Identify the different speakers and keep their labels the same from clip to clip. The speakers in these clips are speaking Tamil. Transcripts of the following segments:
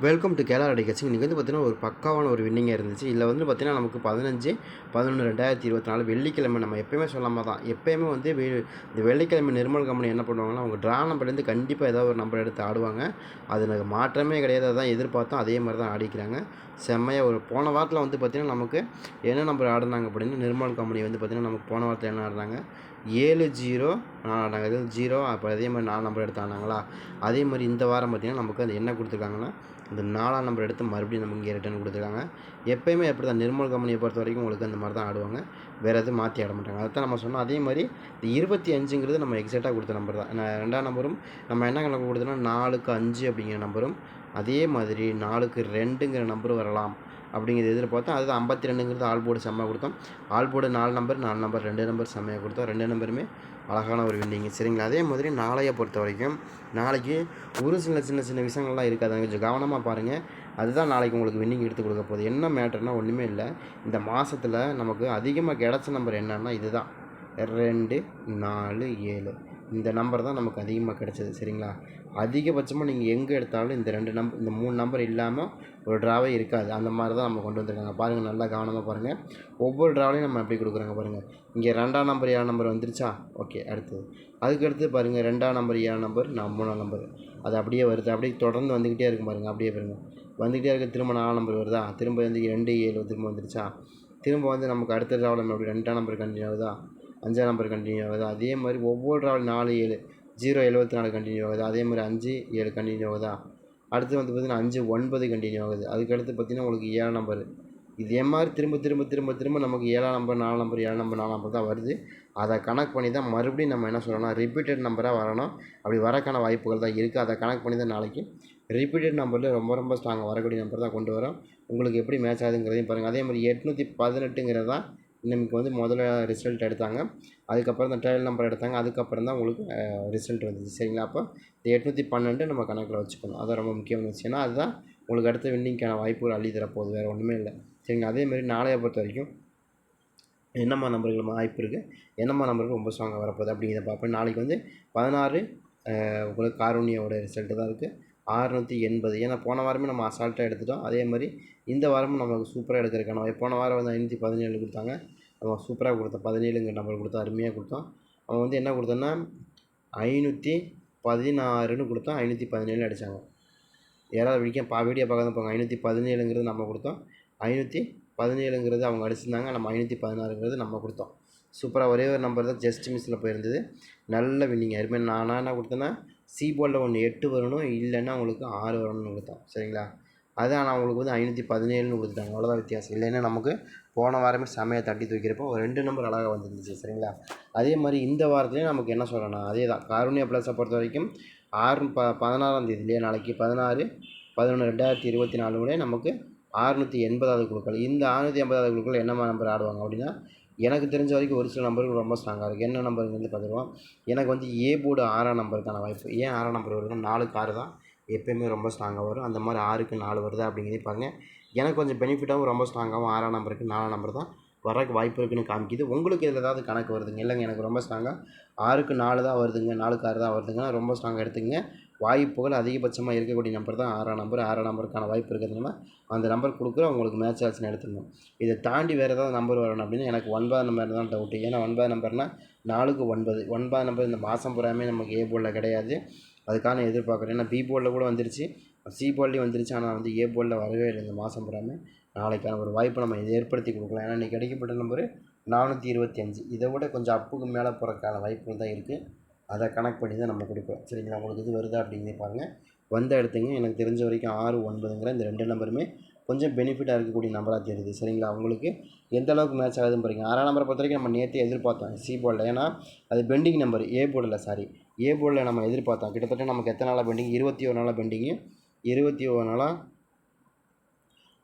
Speaker 1: வெல்கம் டு கேலா அடிக்கட்சி இன்றைக்கி வந்து பார்த்தீங்கன்னா ஒரு பக்காவான ஒரு வின்னிங்காக இருந்துச்சு. இல்லை வந்து பார்த்திங்கன்னா நமக்கு பதினஞ்சு பதினொன்று ரெண்டாயிரத்தி இருபத்தி நாலு வெள்ளிக்கிழமை நம்ம எப்பயுமே சொல்லாமல் தான். எப்பயுமே வந்து வெ- இந்த வெள்ளிக்கிழமை நிர்மல் கம்பெனி என்ன பண்ணுவாங்கன்னா அவங்க ட்ரா நம்பர்லேருந்து கண்டிப்பாக ஏதாவது ஒரு நம்பர் எடுத்து ஆடுவாங்க. அது எனக்கு மாற்றமே கிடையாது. அதான் எதிர்பார்த்தோம். அதே மாதிரி தான் ஆடிக்கிறாங்க. செம்மையாக ஒரு போன வாரத்தில் வந்து பார்த்திங்கன்னா நமக்கு என்ன நம்பர் ஆடினாங்க அப்படின்னு நிர்மல் கம்பெனி வந்து பார்த்திங்கன்னா நமக்கு போன வாரத்தில் என்ன ஆடுறாங்க ஏழு ஜீரோ நாலு ஆடினாங்க. அது ஜீரோ அப்போ அதே மாதிரி நாலு நம்பர் எடுத்து ஆனாங்களா அதே மாதிரி இந்த வாரம் பார்த்திங்கன்னா நமக்கு அது என்ன கொடுத்துருக்காங்கன்னா இந்த நாலாம் நம்பர் எடுத்து மறுபடியும் நமக்கு இங்கே ரிட்டர்ன் கொடுத்துருக்காங்க. எப்போயுமே எப்படி தான் நிர்மல் கம்பெனியை பொறுத்த வரைக்கும் உங்களுக்கு அந்த மாதிரி தான் ஆடுவாங்க. வேறு எதுவும் மாற்றி ஆட மாட்டாங்க. அதை தான் நம்ம சொன்னோம். அதே மாதிரி இந்த இருபத்தி அஞ்சுங்கிறது நம்ம எக்ஸாக்டாக கொடுத்த நம்பர் தான். ரெண்டாம் நம்பரும் நம்ம என்ன கணக்கு கொடுத்தோன்னா நாலுக்கு அஞ்சு அப்படிங்கிற நம்பரும் அதே மாதிரி நாலுக்கு ரெண்டுங்கிற நம்பரும் வரலாம் அப்படிங்கிறது எதிர்பார்த்தோம் அது ஐம்பத்தி ரெண்டுங்கிறது ஆல் போர்டு செம்மையாக கொடுத்தோம். ஆல் போர்டு நாலு நம்பர் நாலு நம்பர் ரெண்டு நம்பர் செம்மையாக கொடுத்தோம். ரெண்டு நம்பருமே அழகான ஒரு வின்னிங் சரிங்களா? அதே மாதிரி நாளையை பொறுத்த வரைக்கும் நாளைக்கு ஒரு சில சின்ன சின்ன விஷயங்கள்லாம் இருக்காது. கொஞ்சம் கவனமாக பாருங்கள் அதுதான் நாளைக்கு உங்களுக்கு வின்னிங் எடுத்து கொடுக்க போகுது. என்ன மேட்டர்னா ஒன்றுமே இல்லை. இந்த மாதத்தில் நமக்கு அதிகமாக கிடச்ச நம்பர் என்னன்னா இதுதான். ரெண்டு நாலு ஏழு. இந்த நம்பர் தான் நமக்கு அதிகமாக கிடச்சிது சரிங்களா? அதிகபட்சமாக நீங்கள் எங்கே எடுத்தாலும் இந்த ரெண்டு நம்பர் இந்த மூணு நம்பர் இல்லாமல் ஒரு ட்ராவே இருக்காது. அந்த மாதிரி தான் நம்ம கொண்டு வந்திருக்காங்க. பாருங்கள் நல்லா கவனமாக பாருங்கள் ஒவ்வொரு ட்ராவிலையும் நம்ம எப்படி கொடுக்குறாங்க பாருங்கள் இங்கே ரெண்டாம் நம்பர் ஏழாம் நம்பர் வந்துருச்சா? ஓகே அடுத்தது. அதுக்கடுத்து பாருங்கள் ரெண்டாம் நம்பர் ஏழாம் நம்பர் நான் மூணாம் நம்பர் அது அப்படியே வருது. அப்படியே தொடர்ந்து வந்துக்கிட்டே இருக்கும் பாருங்கள் அப்படியே பாருங்கள் வந்துக்கிட்டே இருக்க திரும்ப நாலாம் நம்பர் வருதா? திரும்ப வந்து ரெண்டு ஏழு திரும்ப வந்துருச்சா? திரும்ப வந்து நமக்கு அடுத்த ட்ராவல் அப்படி ரெண்டாம் நம்பர் கண்டினியூ ஆகுதா? அஞ்சாம் நம்பர் கண்டினியூ ஆகுது. அதே மாதிரி ஒவ்வொரு ஆள் நாலு ஏழு. ஜீரோ எழுபத்தி நாலு கண்டினியூ ஆகுது. அதே மாதிரி அஞ்சு ஏழு கண்டினியூ ஆகுதா? அடுத்து வந்து பார்த்திங்கன்னா அஞ்சு ஒன்பது கண்டினியூ ஆகுது. அதுக்கடுத்து பார்த்திங்கன்னா உங்களுக்கு ஏழு நம்பர் இதே மாதிரி திரும்ப திரும்ப திரும்ப திரும்ப நமக்கு ஏழாம் நம்பர் நாலு நம்பர் ஏழு நம்பர் நாலு நம்பர் தான் வருது. அதை கணக்கு பண்ணி தான் மறுபடியும் நம்ம என்ன சொல்லணும்னா ரிப்பீட்டட் நம்பராக வரணும். அப்படி வரக்கான வாய்ப்புகள் தான் இருக்குது அதை கணக்கு பண்ணி தான் நாளைக்கு ரிப்பீட்டட் நம்பரில் ரொம்ப ரொம்ப ஸ்ட்ராங்காக வரக்கூடிய நம்பர் தான் கொண்டு வரோம். உங்களுக்கு எப்படி மேட்ச் ஆகுதுங்கிறதையும் பாருங்கள் அதே மாதிரி எட்நூற்றி பதினெட்டுங்கிறது தான் இன்னைக்கு வந்து முதல்ல ரிசல்ட் எடுத்தாங்க. அதுக்கப்புறம் இந்த ட்ரையல் நம்பர் எடுத்தாங்க. அதுக்கப்புறம் தான் உங்களுக்கு ரிசல்ட் வந்துச்சு சரிங்களா? அப்போ இந்த எட்நூற்றி பன்னெண்டு நம்ம கணக்கில் வச்சுக்கணும். அது ரொம்ப முக்கியமான விஷயம். ஏன்னா அதுதான் உங்களுக்கு அடுத்த வின்னிங்க்கான வாய்ப்புகள் அள்ளி தரப்போகுது வேறு ஒன்றுமே இல்லை. சரிங்களா? அதே மாதிரி நாளைய பொறுத்த வரைக்கும் என்னம்மா நம்பர்கள் வாய்ப்பு இருக்குது என்னம்மா நம்பருக்கு ரொம்ப ஸ்ட்ராங்காக வரப்போகுது? அப்படிங்கிறத பார்ப்பேன் நாளைக்கு வந்து பதினாறு உங்களுக்கு காரூணியோட ரிசல்ட்டு தான் இருக்குது ஆறுநூற்றி எண்பது. ஏன்னா போன வாரமே நம்ம அசால்ட்டாக எடுத்துட்டோம். அதே மாதிரி இந்த வாரமும் நமக்கு சூப்பராக எடுக்கிறதுக்கான போன வாரம் வந்து ஐநூற்றி பதினேழு கொடுத்தாங்க. நம்ம சூப்பராக கொடுத்தோம். பதினேழுங்கிற நம்பர் கொடுத்தோம். அருமையாக கொடுத்தோம். அவன் வந்து என்ன கொடுத்தோன்னா ஐநூற்றி பதினாறுன்னு கொடுத்தோம். ஐநூற்றி பதினேழு அடித்தாங்க யாராவது வீடியோ பா வீடியோ பார்க்காத போங்க. ஐநூற்றி பதினேழுங்கிறது நம்ம கொடுத்தோம். ஐநூற்றி பதினேழுங்கிறது அவங்க அடிச்சிருந்தாங்க. நம்ம ஐநூற்றி பதினாறுங்கிறது நம்ம கொடுத்தோம். சூப்பராக ஒரே ஒரு நம்பர் தான். ஜஸ்ட் மிஸ்ஸில் போயிருந்தது. நல்ல வின்னிங் யாருமே நான் என்ன கொடுத்தேன்னா சி போர்டில் ஒன்று எட்டு வரணும் இல்லைன்னா அவங்களுக்கு ஆறு வரணும்னு கொடுத்தான். சரிங்களா? அதான் நான் உங்களுக்கு வந்து ஐநூற்றி பதினேழுன்னு கொடுத்துட்டாங்க அவ்வளோதான் வித்தியாசம். இல்லைன்னா நமக்கு போன வாரமே செமையை தட்டி தூக்கிறப்போ ஒரு ரெண்டு நம்பர் அழகாக வந்துருந்துச்சு. சரிங்களா? அதே மாதிரி இந்த வாரத்துலேயும் நமக்கு என்ன சொல்கிறேன்னா அதே தான். காருண்யா ப்ளஸை பொறுத்த வரைக்கும் ஆறு ப பதினாறாம் தேதியிலே நாளைக்கு பதினாறு பதினொன்று ரெண்டாயிரத்தி இருபத்தி நாலு நமக்கு ஆறுநூற்றி எண்பதாவது குழுக்கள். இந்த ஆறுநூற்றி எண்பதாவது குழுக்கள் என்னம்மா நம்பர் ஆடுவாங்க அப்படின்னா எனக்கு தெரிஞ்ச வரைக்கும் ஒரு சில நம்பர்கள் ரொம்ப ஸ்ட்ராங்காக இருக்குது என்ன நம்பருங்கிறது பார்த்துருவோம் எனக்கு வந்து ஏ போர்டு ஆறாம் நம்பருக்கான வாய்ப்பு. ஏன் ஆறாம் நம்பர் வருதுன்னா நாலுக்கு ஆறு தான். எப்பயுமே ரொம்ப ஸ்ட்ராங்காக வரும். அந்த மாதிரி ஆறுக்கு நாலு வருதா அப்படிங்கிறதே பாருங்கள் எனக்கு கொஞ்சம் பெனிஃபிட்டாகவும் ரொம்ப ஸ்ட்ராங்காகவும் ஆறாம் நம்பருக்கு நாலாம் நம்பர் தான் வரக்கு வாய்ப்பு இருக்குன்னு காமிக்குது. உங்களுக்கு இதில் ஏதாவது கணக்கு வருதுங்க இல்லைங்க எனக்கு ரொம்ப ஸ்ட்ராங்காக ஆறுக்கு நாலு தான் வருதுங்க நாலுக்கு ஆறு தான் வருதுங்கன்னா ரொம்ப ஸ்ட்ராங்காக எடுத்துங்க வாய்ப்புகள் அதிகபட்சமாக இருக்கக்கூடிய நம்பர் தான் ஆறாம் நம்பர். ஆறாம் நம்பருக்கான வாய்ப்பு இருக்கிறதுனால அந்த நம்பர் கொடுக்குற உங்களுக்கு மேட்ச் ஆச்சுன்னு எடுத்துக்கணும் இதை தாண்டி வேறு ஏதாவது நம்பர் வரணும் அப்படின்னா எனக்கு ஒன்பது நம்பர் தான் டவுட்டு ஏன்னா ஒன்பது நம்பர்னால் நாலுக்கு ஒன்பது. ஒன்பது நம்பர் இந்த மாதம் பூராமே நமக்கு ஏ போர்டில் கிடையாது. அதுக்கான எதிர்பார்க்குறேன் ஏன்னா பி போலில் கூட வந்துருச்சு. சி போர்ட்லேயும் வந்துருச்சு. ஆனால் வந்து ஏ போர்டில் வரவே இல்லை இந்த மாதம் பூராமே. நாளைக்கான ஒரு வாய்ப்பை நம்ம இதை ஏற்படுத்தி கொடுக்கலாம். ஏன்னா இன்றைக்கி கிடைக்கப்பட்ட நம்பரு நானூற்றி இருபத்தி அஞ்சு. இதை விட கொஞ்சம் அப்புக்கு மேலே போகிறக்கான வாய்ப்புகள் தான் இருக்குது அதை கணக்கு பண்ணி தான் நம்ம கொடுக்குறோம். சரிங்களா? உங்களுக்கு இது வருதா அப்படின்னு பாருங்கள் வந்த இடத்துங்க எனக்கு தெரிஞ்ச வரைக்கும் ஆறு ஒன்பதுங்கிற இந்த ரெண்டு நம்பருமே கொஞ்சம் பெனிஃபிட்டாக இருக்கக்கூடிய நம்பராக தெரியுது. சரிங்களா? உங்களுக்கு எந்த அளவுக்கு மேட்ச் ஆகுதுன்னு பாருங்க. ஆறாம் நம்பரை பொறுத்த வரைக்கும் நம்ம நேற்றே எதிர்பார்த்தோம். சி போர்டில் ஏன்னா அது பெண்டிங் நம்பர் ஏ போர்டில் சாரி ஏ போர்டில் நம்ம எதிர்பார்த்தோம். கிட்டத்தட்ட நமக்கு எத்தனை நாளாக பெண்டிங் இருபத்தி ஒரு நாளாக பெண்டிங்கு இருபத்தி ஒரு நாளாக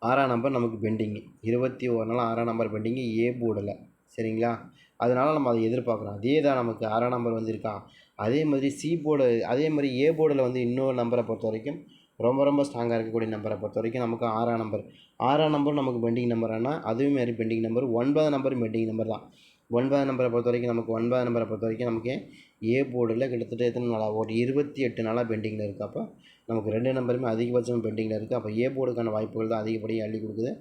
Speaker 1: ஆறாம் நம்பர் நமக்கு பெண்டிங்கு இருபத்தி ஒரு நாள் ஆறாம் நம்பர் பெண்டிங்கு ஏ போர்டில் சரிங்களா? அதனால் நம்ம அதை எதிர்பார்க்குறோம் அதே தான் நமக்கு ஆறாம் நம்பர் வந்திருக்கா அதே மாதிரி சி போர்டு அதே மாதிரி ஏ போர்டில் வந்து இன்னொரு நம்பரை பொறுத்த வரைக்கும் ரொம்ப ரொம்ப ஸ்ட்ராங்காக இருக்கக்கூடிய நம்பரை பொறுத்த வரைக்கும் நமக்கு ஆறாம் நம்பர் ஆறாம் நம்பர் நமக்கு பெண்டிங் நம்பர்னா அதுவும் மாதிரி பெண்டிங் நம்பர் ஒன்பதாம் நம்பர் பெண்டிங் நம்பர் தான். ஒன்பதாம் நம்பரை பொறுத்த வரைக்கும் நமக்கு ஒன்பதாம் நம்பரை பொறுத்த வரைக்கும் நமக்கு ஏ போர்டில் கிட்டத்தட்ட எத்தனை நாளாக ஒரு இருபத்தி எட்டு நாளாக பெண்டிங்கில் இருக்குது அப்போ நமக்கு ரெண்டு நம்பருமே அதிகபட்சம் பெண்டிங்கில் இருக்குது அப்போ ஏ போர்டுக்கான வாய்ப்புகள் தான் அதிகப்படியாக அள்ளி கொடுக்குது.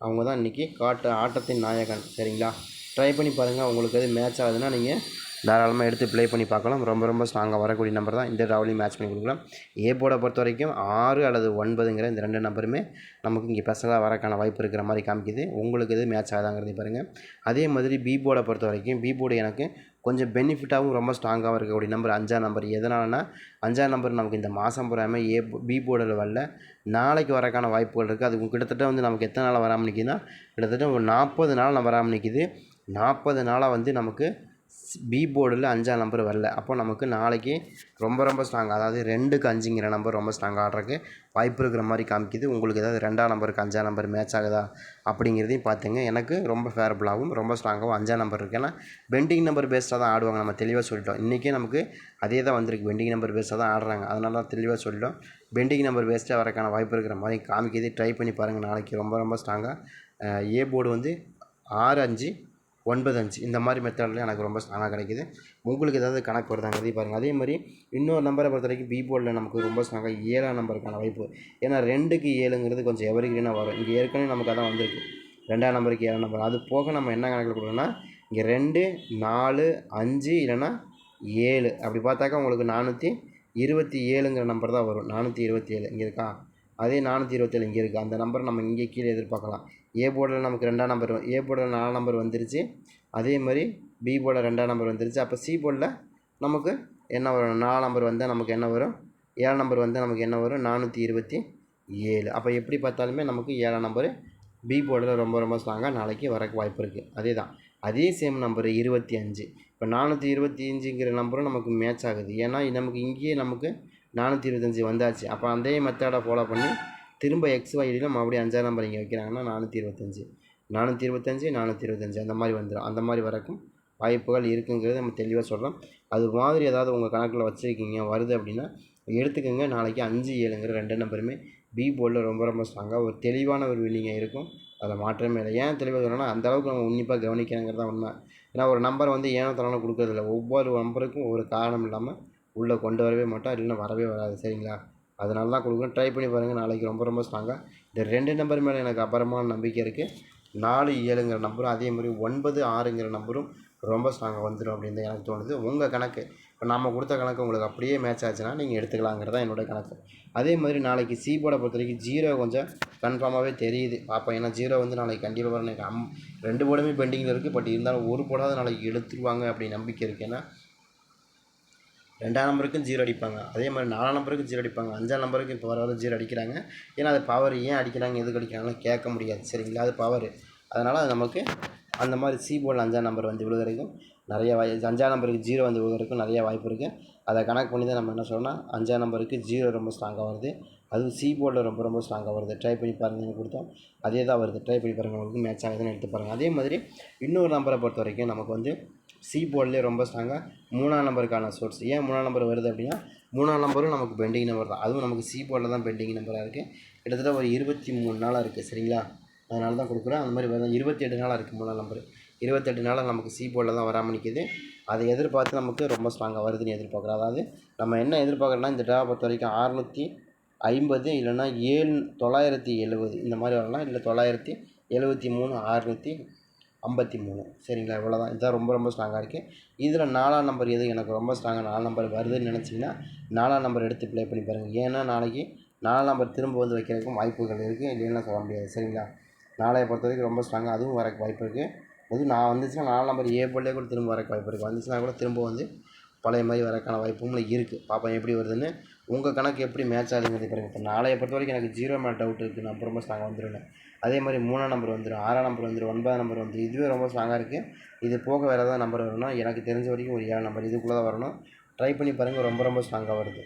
Speaker 1: அவங்க தான் இன்றைக்கி காட்டு ஆட்டத்தின் நாயகன். சரிங்களா? ட்ரை பண்ணி பாருங்கள் உங்களுக்கு எது மேட்ச் ஆகுதுன்னா நீங்கள் தாராளமாக எடுத்து ப்ளே பண்ணி பார்க்கலாம். ரொம்ப ரொம்ப ஸ்ட்ராங்காக வரக்கூடிய நம்பர் தான். இந்த ட்ராவலையும் மேட்ச் பண்ணி கொடுக்கலாம். ஏ போர்டை பொறுத்த வரைக்கும் ஆறு அல்லது ஒன்பதுங்கிற இந்த ரெண்டு நம்பருமே நமக்கு இங்கே ஸ்பெஷலாக வரக்கான வாய்ப்பு இருக்கிற மாதிரி காமிக்குது. உங்களுக்கு எது மேட்ச் ஆகுதாங்கிறது பாருங்கள் அதே மாதிரி பி போர்டை பொறுத்த வரைக்கும் பி போர்டு எனக்கு கொஞ்சம் பெனிஃபிட்டாகவும் ரொம்ப ஸ்ட்ராங்காகவும் இருக்கக்கூடிய நம்பர் அஞ்சாம் நம்பர் எதனாலனா அஞ்சாம் நம்பர் நமக்கு இந்த மாதம் பூராமே ஏ பி போர்டில் வரல. நாளைக்கு வரக்கான வாய்ப்புகள் இருக்குது அது கிட்டத்தட்ட வந்து நமக்கு எத்தனை நாள் வராமல் நிற்கிதுன்னா கிட்டத்தட்ட ஒரு நாற்பது நாள் வராமல் நிற்கிது நாற்பது நாளாக வந்து நமக்கு பி போர்டில் அஞ்சாம் நம்பர் வரல. அப்போ நமக்கு நாளைக்கு ரொம்ப ரொம்ப ஸ்ட்ராங் அதாவது ரெண்டுக்கு அஞ்சுங்கிற நம்பர் ரொம்ப ஸ்ட்ராங்காக ஆடுறதுக்கு வாய்ப்பு இருக்கிற மாதிரி காமிக்குது. உங்களுக்கு ஏதாவது ரெண்டாம் நம்பருக்கு அஞ்சாம் நம்பர் மேட்ச் ஆகுதா அப்படிங்கிறதையும் பார்த்துங்க. எனக்கு ரொம்ப ஃபேவரபுளாகவும் ரொம்ப ஸ்ட்ராங்காகவும் அஞ்சாம் நம்பர் இருக்குது ஏன்னா பெண்டிங் நம்பர் பேஸ்டாக தான் ஆடுவாங்க. நம்ம தெளிவாக சொல்லிட்டோம். இன்றைக்கே நமக்கு அதே தான் வந்திருக்கு. பெண்டிங் நம்பர் பேஸ்டாக தான் ஆடுறாங்க. அதனால தான் தெளிவாக சொல்லிட்டோம். பெண்டிங் நம்பர் பேஸ்ட்டாக வரக்கான வாய்ப்பு இருக்கிற மாதிரி காமிக்குது. ட்ரை பண்ணி பாருங்கள் நாளைக்கு ரொம்ப ரொம்ப ஸ்ட்ராங்காக ஏ போர்டு வந்து ஆறு அஞ்சு ஒன்பது அஞ்சு. இந்த மாதிரி மெத்தடில் எனக்கு ரொம்ப ஸ்ட்ராங்காக கிடைக்குது. உங்களுக்கு ஏதாவது கணக்கு வருதாங்கிறது பாருங்கள் அதே மாதிரி இன்னொரு நம்பரை பொறுத்த வரைக்கும் பி போர்டில் நமக்கு ரொம்ப ஸ்ட்ராங்காக ஏழாம் நம்பருக்கான வாய்ப்பு. ஏன்னா ரெண்டுக்கு ஏழுங்கிறது கொஞ்சம் எவரிகிரீனாக வரும். இங்கே ஏற்கனவே நமக்கு அதான் வந்திருக்கு. ரெண்டாம் நம்பருக்கு ஏழாம் நம்பர் அது போக நம்ம என்ன கணக்கில் கொடுக்கணும்னா இங்கே ரெண்டு நாலு அஞ்சு இல்லைன்னா ஏழு. அப்படி பார்த்தாக்கா உங்களுக்கு நானூற்றி இருபத்தி ஏழுங்கிற நம்பர் தான் வரும். நானூற்றி இருபத்தி ஏழு. இங்கே இருக்கா? அதே நானூற்றி இருபத்தேழு இங்கே இருக்குது அந்த நம்பர் நம்ம இங்கே கீழே எதிர்பார்க்கலாம். ஏ போர்டில் நமக்கு ரெண்டாம் நம்பர் ஏ போர்டில் நாலாம் நம்பர் வந்துருச்சு. அதே மாதிரி பி போர்டில் ரெண்டாம் நம்பர் வந்துருச்சு. அப்போ சி போர்டில் நமக்கு என்ன வரும்? நாலாம் நம்பர் வந்தால் நமக்கு என்ன வரும்? ஏழாம் நம்பர் வந்தால் நமக்கு என்ன வரும்? நானூற்றி இருபத்தி ஏழு. அப்போ எப்படி பார்த்தாலுமே நமக்கு ஏழாம் நம்பர் பி போர்டில் ரொம்ப ரொம்ப ஸ்ட்ராங்காக நாளைக்கு வரக்கு வாய்ப்பு இருக்குது அதே தான் அதே சேம் நம்பர் இருபத்தி அஞ்சு. இப்போ நானூற்றி இருபத்தி அஞ்சுங்கிற நம்பரும் நமக்கு மேட்ச் ஆகுது. ஏன்னா நமக்கு இங்கேயே நமக்கு நானூற்றி இருபத்தஞ்சி வந்தாச்சு. அப்போ அதே மெத்தடை ஃபாலோ பண்ணி திரும்ப எக்ஸ் வைடியில் மறுபடியும் அஞ்சாம் நம்பர் இங்கே வைக்கிறாங்கன்னா நானூற்றி இருபத்தஞ்சி. நானூற்றி இருபத்தஞ்சி நானூற்றி இருபத்தஞ்சி. அந்த மாதிரி வந்துடும் அந்த மாதிரி வரக்கும் வாய்ப்புகள் இருக்குங்கிறது நம்ம தெளிவாக சொல்கிறோம் அது மாதிரி ஏதாவது உங்கள் கணக்கில் வச்சுருக்கீங்க வருது அப்படின்னா எடுத்துக்கோங்க. நாளைக்கு அஞ்சு ஏழுங்கிற ரெண்டு நம்பருமே பி போர்டில் ரொம்ப ரொம்ப ஸ்ட்ராங்காக ஒரு தெளிவான ஒரு வில்லிங்காக இருக்கும். அதில் மாற்றமே இல்லை. ஏன் தெளிவாக சொல்லணும்னா அந்தளவுக்கு நம்ம உன்னிப்பாக கவனிக்கணுங்கிறது தான் உண்மை. ஏன்னா ஒரு நம்பர் வந்து ஏனோ தரணும் கொடுக்குறதில்ல. ஒவ்வொரு நம்பருக்கும் ஒரு காரணம் இல்லாமல் உள்ளே கொண்டு வரவே மாட்டோம் இல்லைன்னா வரவே வராது சரிங்களா? அதனால தான் கொடுக்குறோம் ட்ரை பண்ணி பாருங்கள் நாளைக்கு ரொம்ப ரொம்ப ஸ்ட்ராங்காக இந்த ரெண்டு நம்பர் மேலே எனக்கு அப்புறமான நம்பிக்கை இருக்குது நாலு ஏழுங்கிற நம்பரும் அதே மாதிரி ஒன்பது ஆறுங்கிற நம்பரும் ரொம்ப ஸ்ட்ராங்காக வந்துடும் அப்படின்னு எனக்கு தோணுது. உங்கள் கணக்கு இப்போ நம்ம கொடுத்த கணக்கு உங்களுக்கு அப்படியே மேட்ச் ஆச்சுன்னா நீங்கள் எடுத்துக்கலாங்கிறது தான் என்னோடய கணக்கு. அதே மாதிரி நாளைக்கு சி போர்டை பொறுத்த வரைக்கும் ஜீரோ கொஞ்சம் கன்ஃபார்மாகவே தெரியுது. பார்ப்போம் ஏன்னா ஜீரோ வந்து நாளைக்கு கண்டிப்பாக வரணும் அம் ரெண்டு போர்டுமே பெண்டிங்கில் இருக்குது பட் இருந்தாலும் ஒரு போடாத நாளைக்கு எடுத்துருவாங்க அப்படி நம்பிக்கை இருக்குது ஏன்னா ரெண்டாம் நம்பருக்கும் ஜீரோ அடிப்பாங்க. அதே மாதிரி நாலாம் நம்பருக்கும் ஜீரோ அடிப்பாங்க. அஞ்சாம் நம்பருக்கும் இப்போ வர வர ஜீரோ அடிக்கிறாங்க. ஏன்னா அது பவர் ஏன் அடிக்கிறாங்க எதுக்கு அடிக்கிறாங்கன்னு கேட்க முடியாது. சரிங்களா? அது பவர் அதனால் அது நமக்கு அந்த மாதிரி சி போர்டில் அஞ்சாம் நம்பர் வந்து விழுகிறதுக்கும் நிறைய வாய் அஞ்சாம் நம்பருக்கு ஜீரோ வந்து விழுகிறதுக்கும் நிறைய வாய்ப்பு இருக்குது அதை கணக்கு பண்ணி தான் நம்ம என்ன சொல்லணும்னா அஞ்சாம் நம்பருக்கு ஜீரோ ரொம்ப ஸ்ட்ராங்காக வருது. அதுவும் சி போர்டில் ரொம்ப ரொம்ப ஸ்ட்ராங்காக வருது. ட்ரை பண்ணி பாருங்கள் கொடுத்தோம் அதே தான் வருது. ட்ரை பண்ணி பாருங்கள் உங்களுக்கு மேட்ச் ஆகுதுன்னு எடுத்து பாருங்கள் அதே மாதிரி இன்னொரு நம்பரை பொறுத்த வரைக்கும் நமக்கு வந்து சி போர்ட்லேயே ரொம்ப ஸ்ட்ராங்காக மூணாம் நம்பருக்கான சோர்ஸ் ஏன் மூணாம் நம்பர் வருது அப்படின்னா மூணாம் நம்பரும் நமக்கு பெண்டிங் நம்பர் தான். அதுவும் நமக்கு சி போர்டில் தான் பெண்டிங் நம்பராக இருக்குது கிட்டத்தட்ட ஒரு இருபத்தி மூணு நாளாக இருக்குது சரிங்களா? அதனால தான் கொடுக்குறேன். அந்த மாதிரி வருது. இருபத்தி எட்டு நாளாக இருக்குது மூணாம் நம்பர் இருபத்தெட்டு நாளாக நமக்கு சி போர்டில் தான் வராமல் நிற்கிது அதை எதிர்பார்த்து நமக்கு ரொம்ப ஸ்ட்ராங்காக வருதுன்னு எதிர்பார்க்குறோம். அதாவது நம்ம என்ன எதிர்பார்க்குறோன்னா இந்த டேவை பொறுத்த வரைக்கும் அறுநூற்றி ஐம்பது இல்லைன்னா ஏழு தொள்ளாயிரத்தி எழுபது இந்த மாதிரி வரலாம். இல்லை தொள்ளாயிரத்தி எழுபத்தி மூணு அறுநூற்றி ஐம்பத்தி மூணு. சரிங்களா? இவ்வளோ தான் இதுதான் ரொம்ப ரொம்ப ஸ்ட்ராங்காக இருக்குது இதில் நாலாம் நம்பர் எது? எனக்கு ரொம்ப ஸ்ட்ராங்காக நாலாம் நம்பர் வருதுன்னு நினச்சிங்கன்னா நாலாம் நம்பர் எடுத்து ப்ளே பண்ணி பாருங்கள் ஏன்னா நாளைக்கு நாலாம் நம்பர் திரும்ப வந்து வைக்கிறதுக்கும் வாய்ப்புகள் இருக்குது இல்லைன்னா சொல்ல முடியாது. சரிங்களா? நாளைய பொறுத்த வரைக்கும் ரொம்ப ஸ்ட்ராங்காக அதுவும் வரக்கு வாய்ப்பு இருக்குது அதுவும் நான் வந்துச்சுன்னா நாலாம் நம்பர் ஏ போலே கூட திரும்ப வரக்கு வாய்ப்பு இருக்குது வந்துச்சுன்னா கூட திரும்ப வந்து பழைய மாதிரி வரக்கான வாய்ப்பும் இருக்குது பார்ப்போம் எப்படி வருதுன்னு. உங்கள் கணக்கு எப்படி மேட்ச் ஆகுதுங்கிறது பாருங்க இப்போ நாளைய பொறுத்த வரைக்கும் எனக்கு ஜீரோ மேட் டவுட் இருக்குது நான் ரொம்ப ஸ்ட்ராங்காக வந்துடுவேன் அதே மாதிரி மூணாம் நம்பர் வந்துடும் ஆறாம் நம்பர் வந்துடும் ஒன்பதாம் நம்பர் வந்துடும் இதுவே ரொம்ப ஸ்ட்ராங்காக இருக்குது இது போக வேறு ஏதாவது நம்பர் வரணும் எனக்கு தெரிஞ்ச வரைக்கும் ஒரு ஏழு நம்பர் இதுக்குள்ளே தான் வரணும். ட்ரை பண்ணி பாருங்கள் ரொம்ப ரொம்ப ஸ்ட்ராங்காக வருது.